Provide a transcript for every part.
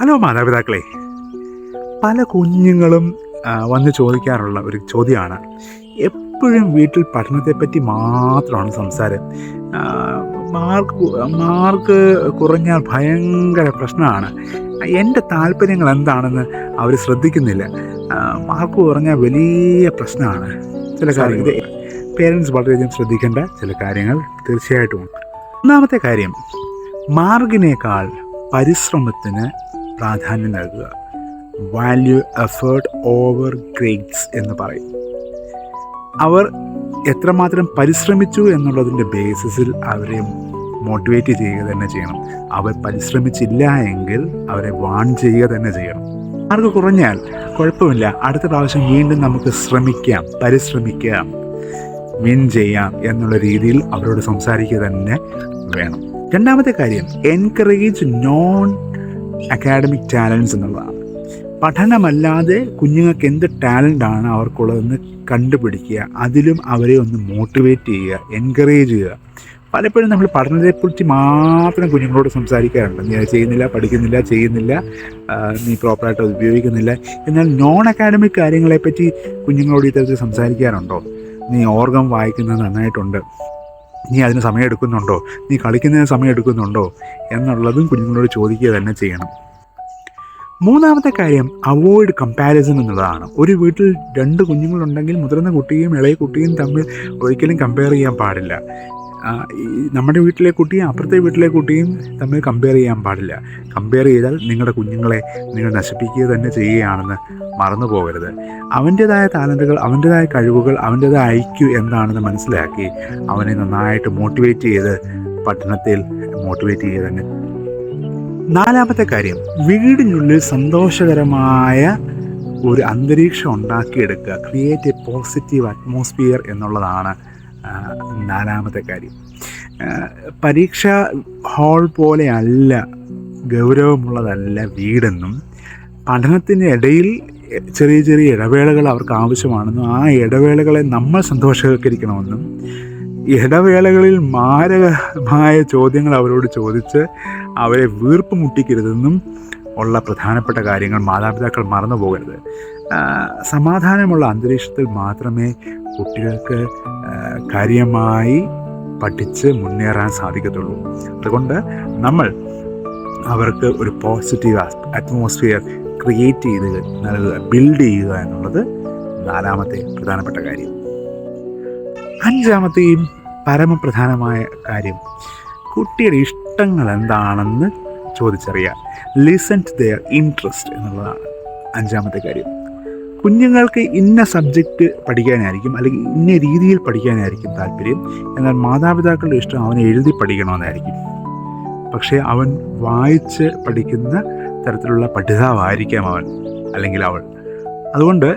Hello മാതാപിതാക്കളെ. പല കുഞ്ഞുങ്ങളും വന്ന് ചോദിക്കാറുള്ള ഒരു ചോദ്യമാണ്. എപ്പോഴും വീട്ടിൽ പഠനത്തെപ്പറ്റി മാത്രമാണ് സംസാരം. മാർക്ക് മാർക്ക് കുറഞ്ഞാൽ ഭയങ്കര പ്രശ്നമാണ്. എന്റെ താല്പര്യങ്ങൾ എന്താണെന്ന് അവർ ശ്രദ്ധിക്കുന്നില്ല. മാർക്ക് കുറഞ്ഞാൽ വലിയ പ്രശ്നമാണ്. ചില കാര്യങ്ങൾ പേരൻസ് വളരെയധികം ശ്രദ്ധിക്കേണ്ട ചില കാര്യങ്ങൾ തീർച്ചയായിട്ടും ഒന്നാമത്തെ കാര്യം മാർഗിനേക്കാൾ പരിശ്രമത്തിന് പ്രാധാന്യം നൽകുക. വാല്യൂ എഫേർട്ട് ഓവർ ഗ്രേഡ്സ് എന്ന് പറയും. അവർ എത്രമാത്രം പരിശ്രമിച്ചു എന്നുള്ളതിന്റെ ബേസിസിൽ അവരെ മോട്ടിവേറ്റ് ചെയ്യുക തന്നെ ചെയ്യണം. അവർ പരിശ്രമിച്ചില്ല എങ്കിൽ അവരെ വാൺ ചെയ്യുക തന്നെ ചെയ്യണം. മാർക്ക് കുറഞ്ഞാൽ കുഴപ്പമില്ല. അടുത്ത പ്രാവശ്യം വീണ്ടും നമുക്ക് ശ്രമിക്കാം പരിശ്രമിക്കാം വിൻ ചെയ്യാം എന്നുള്ള രീതിയിൽ അവരോട് സംസാരിക്കുക തന്നെ വേണം. രണ്ടാമത്തെ കാര്യം എൻകറേജ് നോൺ അക്കാഡമിക് ടാലൻസ് എന്നുള്ളതാണ്. പഠനമല്ലാതെ കുഞ്ഞുങ്ങൾക്ക് എന്ത് ടാലന്റ് ആണ് അവർക്കുള്ളതെന്ന് കണ്ടുപിടിക്കുക. അതിലും അവരെ ഒന്ന് മോട്ടിവേറ്റ് ചെയ്യുക എൻകറേജ് ചെയ്യുക. പലപ്പോഴും നമ്മൾ പഠനത്തെക്കുറിച്ച് മാത്രം കുഞ്ഞുങ്ങളോട് സംസാരിക്കാറുണ്ട്. നീ ചെയ്യുന്നില്ല പഠിക്കുന്നില്ല ചെയ്യുന്നില്ല നീ പ്രോപ്പറായിട്ട് ഉപയോഗിക്കുന്നില്ല. എന്നാൽ നോൺ അക്കാഡമിക് കാര്യങ്ങളെപ്പറ്റി കുഞ്ഞുങ്ങളോട് ഇത്തരത്തിൽ സംസാരിക്കാറുണ്ടോ? നീ ഓർഗം വായിക്കുന്നത് നന്നായിട്ടുണ്ട്. നീ അതിന് സമയം എടുക്കുന്നുണ്ടോ? നീ കളിക്കുന്നതിന് സമയം എടുക്കുന്നുണ്ടോ? എന്നുള്ളതും കുഞ്ഞുങ്ങളോട് ചോദിക്കുക തന്നെ ചെയ്യണം. മൂന്നാമത്തെ കാര്യം അവോയ്ഡ് കമ്പാരിസൺ എന്നുള്ളതാണ് ഒരു വീട്ടിൽ രണ്ട് കുഞ്ഞുങ്ങളുണ്ടെങ്കിൽ മുതിർന്ന കുട്ടിയും ഇളയ കുട്ടിയും തമ്മിൽ ഒരിക്കലും കമ്പയർ ചെയ്യാൻ പാടില്ല. നമ്മുടെ വീട്ടിലെ കുട്ടിയും അപ്പുറത്തെ വീട്ടിലെ കുട്ടിയും തമ്മിൽ കമ്പയർ ചെയ്യാൻ പാടില്ല. കമ്പയർ ചെയ്താൽ നിങ്ങളുടെ കുഞ്ഞുങ്ങളെ നിങ്ങൾ നശിപ്പിക്കുക തന്നെ ചെയ്യുകയാണെന്ന് മറന്നു പോകരുത്. അവന്റേതായ താലന്റുകൾ അവന്റേതായ കഴിവുകൾ അവന്റേതായ ഐക്യു എന്താണെന്ന് മനസ്സിലാക്കി അവനെ നന്നായിട്ട് മോട്ടിവേറ്റ് ചെയ്ത് പഠനത്തിൽ മോട്ടിവേറ്റ് ചെയ്ത് തന്നെ. നാലാമത്തെ കാര്യം വീടിനുള്ളിൽ സന്തോഷകരമായ ഒരു അന്തരീക്ഷം ഉണ്ടാക്കിയെടുക്കുക. ക്രിയേറ്റ് എ പോസിറ്റീവ് അറ്റ്മോസ്ഫിയർ എന്നുള്ളതാണ് നാലാമത്തെ കാര്യം. പരീക്ഷ ഹാൾ പോലെയല്ല ഗൗരവമുള്ളതല്ല വീടെന്നും പഠനത്തിന്റെ ഇടയിൽ ചെറിയ ചെറിയ ഇടവേളകൾ അവർക്ക് ആവശ്യമാണെന്നും ആ ഇടവേളകളെ നമ്മൾ സന്തോഷവൽക്കരിക്കണമെന്നും ഇടവേളകളിൽ മാരകമായ ചോദ്യങ്ങൾ അവരോട് ചോദിച്ച് അവരെ വീർപ്പ് മുട്ടിക്കരുതെന്നും ഉള്ള പ്രധാനപ്പെട്ട കാര്യങ്ങൾ മാതാപിതാക്കൾ മറന്നു പോകരുത്. സമാധാനമുള്ള അന്തരീക്ഷത്തിൽ മാത്രമേ കുട്ടികൾക്ക് കാര്യമായി പഠിച്ച് മുന്നേറാൻ സാധിക്കത്തുള്ളൂ. അതുകൊണ്ട് നമ്മൾ അവർക്ക് ഒരു പോസിറ്റീവ് അറ്റ്മോസ്ഫിയർ ക്രിയേറ്റ് ചെയ്ത് നൽകുക ബിൽഡ് ചെയ്യുക എന്നുള്ളത് നാലാമത്തെ പ്രധാനപ്പെട്ട കാര്യം. അഞ്ചാമത്തെയും പരമപ്രധാനമായ കാര്യം കുട്ടിയുടെ ഇഷ്ടങ്ങൾ എന്താണെന്ന് ചോദിച്ചറിയുക ലിസൺ ടു ദെയർ ഇൻട്രസ്റ്റ് എന്നുള്ളതാണ് അഞ്ചാമത്തെ കാര്യം. കുഞ്ഞുങ്ങൾക്ക് ഇന്ന സബ്ജക്റ്റ് പഠിക്കാനായിരിക്കും അല്ലെങ്കിൽ ഇന്ന രീതിയിൽ പഠിക്കാനായിരിക്കും താല്പര്യം. എന്നാൽ മാതാപിതാക്കളുടെ ഇഷ്ടം അവനെ എഴുതി പഠിക്കണമെന്നായിരിക്കും. പക്ഷേ അവൻ വായിച്ച് പഠിക്കുന്ന തരത്തിലുള്ള പഠിതാവായിരിക്കാം അവൻ അല്ലെങ്കിൽ അവൾ. അതുകൊണ്ട്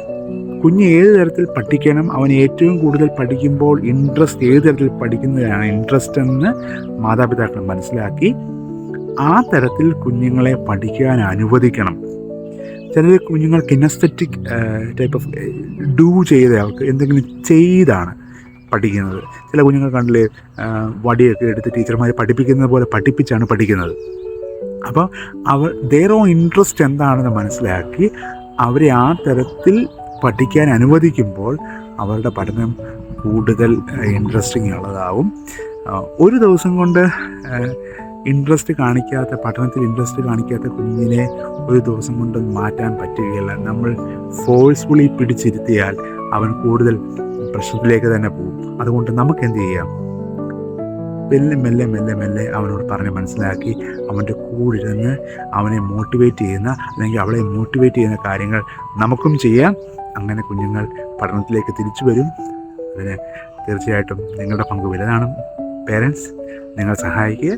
കുഞ്ഞ് ഏത് തരത്തിൽ പഠിക്കണം അവൻ ഏറ്റവും കൂടുതൽ പഠിക്കുമ്പോൾ ഇൻട്രസ്റ്റ് ഏത് തരത്തിൽ പഠിക്കുന്നതിനാണ് ഇൻട്രസ്റ്റ് എന്ന് മാതാപിതാക്കൾ മനസ്സിലാക്കി ആ തരത്തിൽ കുഞ്ഞുങ്ങളെ പഠിക്കാൻ അനുവദിക്കണം. ചില കുഞ്ഞുങ്ങൾ കിനസ്തറ്റിക് ടൈപ്പ് ഓഫ് ഡൂ ചെയ്ത ആൾക്ക് എന്തെങ്കിലും ചെയ്താണ് പഠിക്കുന്നത്. ചില കുഞ്ഞുങ്ങൾ കണ്ടില്ലേ വടിയൊക്കെ എടുത്ത് ടീച്ചർമാർ പഠിപ്പിക്കുന്നത് പോലെ പഠിപ്പിച്ചാണ് പഠിക്കുന്നത്. അപ്പോൾ അവർ ഓൺ ഇൻട്രസ്റ്റ് എന്താണെന്ന് മനസ്സിലാക്കി അവരെ ആ തരത്തിൽ പഠിക്കാൻ അനുവദിക്കുമ്പോൾ അവരുടെ പഠനം കൂടുതൽ ഇൻട്രസ്റ്റിംഗ് ഉള്ളതാവും. ഒരു ദിവസം കൊണ്ട് ഇൻട്രസ്റ്റ് കാണിക്കാത്ത പഠനത്തിൽ ഇൻട്രസ്റ്റ് കാണിക്കാത്ത കുഞ്ഞിനെ ഒരു ദിവസം കൊണ്ട് മാറ്റാൻ പറ്റുകയില്ല. നമ്മൾ ഫോഴ്സ്ഫുള്ളി പിടിച്ചിരുത്തിയാൽ അവൻ കൂടുതൽ പ്രശ്നത്തിലേക്ക് തന്നെ പോകും. അതുകൊണ്ട് നമുക്ക് എന്ത് ചെയ്യാം? മെല്ലെ മെല്ലെ മെല്ലെ മെല്ലെ അവനോട് പറഞ്ഞ് മനസ്സിലാക്കി അവന്റെ കൂടെ ഇരുന്ന് അവനെ മോട്ടിവേറ്റ് ചെയ്യുന്ന അല്ലെങ്കിൽ അവളെ മോട്ടിവേറ്റ് ചെയ്യുന്ന കാര്യങ്ങൾ നമുക്കും ചെയ്യാം. അങ്ങനെ കുഞ്ഞുങ്ങൾ പഠനത്തിലേക്ക് തിരിച്ചു വരും. അതിന് തീർച്ചയായിട്ടും നിങ്ങളുടെ പങ്ക് വലുതാണ്. പേരൻസ് നിങ്ങൾ സഹായിക്കുക.